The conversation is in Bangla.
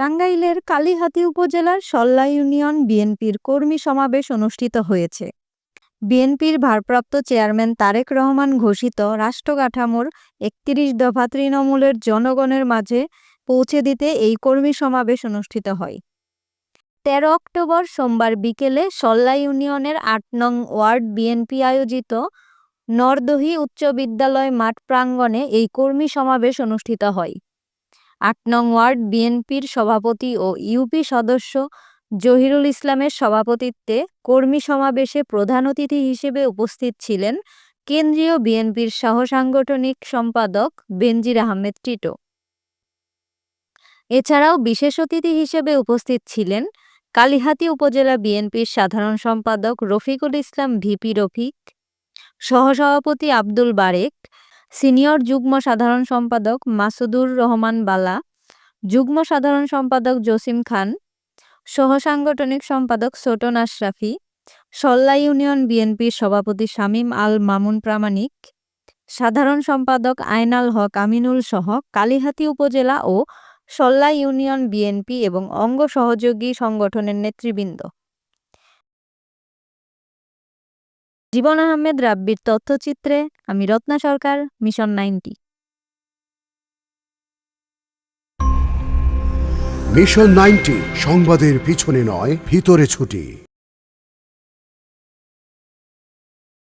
টাঙ্গাইলের কালিহাতী উপজেলার সল্লা ইউনিয়ন বিএনপির কর্মী সমাবেশ অনুষ্ঠিত হয়েছে। বিএনপির ভারপ্রাপ্ত চেয়ারম্যান তারেক রহমান ঘোষিত রাষ্ট্রকাঠামোর একত্রিশ দফা তৃণমূলের জনগণের মাঝে পৌঁছে দিতে এই কর্মী সমাবেশ অনুষ্ঠিত হয়। তেরো অক্টোবর সোমবার বিকেলে সল্লা ইউনিয়নের আট নং ওয়ার্ড বিএনপি আয়োজিত নরদহি উচ্চ বিদ্যালয় মাঠ প্রাঙ্গণে এই কর্মী সমাবেশ অনুষ্ঠিত হয়। আট নং ওয়ার্ড, বিএনপির সভাপতি ও ইউপি সদস্য। জহিরুল ইসলামের সভাপতিত্বে কর্মী সমাবেশে প্রধান অতিথি হিসেবে উপস্থিত ছিলেন কেন্দ্রীয় বিএনপির সহসাংগঠনিক সম্পাদক বেনজির আহমেদ টিটো। এছাড়াও বিশেষ অতিথি হিসেবে উপস্থিত ছিলেন কালিহাতী উপজেলা বিএনপির সাধারণ সম্পাদক রফিকুল ইসলাম ভিপি রফিক, সহসভাপতি আব্দুল বারেক সিনিয়র যুগ্ম সাধারণ সম্পাদক মাসুদুর রহমান বালা, যুগ্ম সাধারণ সম্পাদক জসিম খান, সহসাংগঠনিক সম্পাদক ছোটন আশরাফি, সল্লা ইউনিয়ন বিএনপির সভাপতি শামীম আল মামুন প্রামাণিক, সাধারণ সম্পাদক আয়নাল হক আমিনুল সহ কালিহাতী উপজেলা ও সল্লা ইউনিয়ন বিএনপি এবং অঙ্গ সহযোগী সংগঠনের নেতৃবৃন্দ। জীবন আহমেদ রাব্বির তথ্যচিত্রে আমি Ratna Sarkar, mission ninety. Mission ninety, সংবাদের পিছনে নয়, ভিতরে ছুটি।